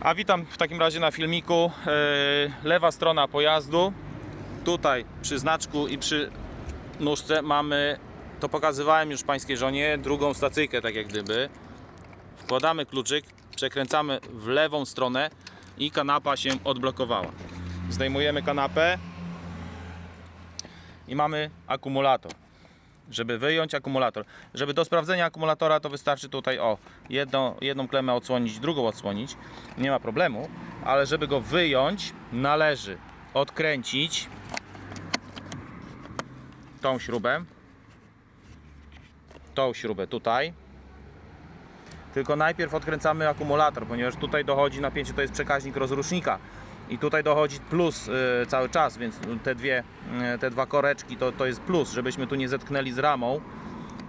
A witam w takim razie na filmiku. E, Lewa strona pojazdu. Tutaj przy znaczku i przy nóżce mamy, to pokazywałem już pańskiej żonie, drugą stacyjkę tak jak gdyby. Wkładamy kluczyk, przekręcamy w lewą stronę i kanapa się odblokowała. Zdejmujemy kanapę i mamy akumulator. Żeby wyjąć akumulator. Żeby do sprawdzenia akumulatora to wystarczy tutaj o jedną, jedną klemę odsłonić, drugą odsłonić. Nie ma problemu, ale żeby go wyjąć należy odkręcić tą śrubę. Tą śrubę tutaj. Tylko najpierw odkręcamy akumulator, ponieważ tutaj dochodzi napięcie, to jest przekaźnik rozrusznika. I tutaj dochodzi plus y, cały czas, więc te dwie, y, te dwa koreczki to, to jest plus, żebyśmy tu nie zetknęli z ramą,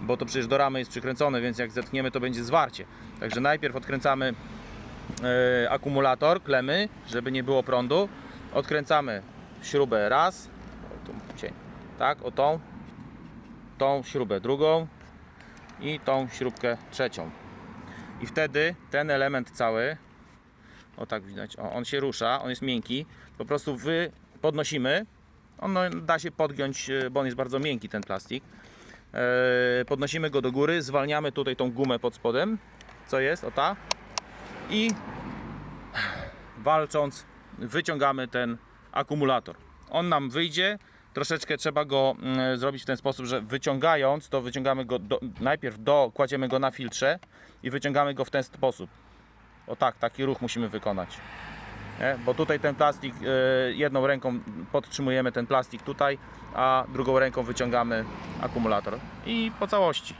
bo to przecież do ramy jest przykręcone, więc jak zetkniemy to będzie zwarcie. Także najpierw odkręcamy y, akumulator, klemy, żeby nie było prądu. Odkręcamy śrubę raz, tak, o tą, tą śrubę drugą i tą śrubkę trzecią. I wtedy ten element cały, o tak widać, o, on się rusza, on jest miękki. Po prostu wy podnosimy. On no, da się podgiąć, e, bo on jest bardzo miękki ten plastik. E, podnosimy go do góry, zwalniamy tutaj tą gumę pod spodem, co jest, o ta. I walcząc, wyciągamy ten akumulator. On nam wyjdzie. Troszeczkę trzeba go mm, zrobić w ten sposób, że wyciągając, to wyciągamy go do, najpierw do, kładziemy go na filtrze i wyciągamy go w ten sposób. O tak, taki ruch musimy wykonać. Nie? Bo tutaj ten plastik, e, jedną ręką podtrzymujemy ten plastik tutaj, a drugą ręką wyciągamy akumulator. I po całości.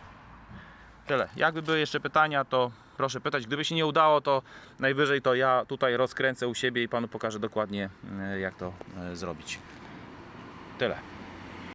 Tyle. Jakby były jeszcze pytania, to proszę pytać. Gdyby się nie udało, to najwyżej to ja tutaj rozkręcę u siebie i panu pokażę dokładnie, e, jak to e, zrobić. Tyle.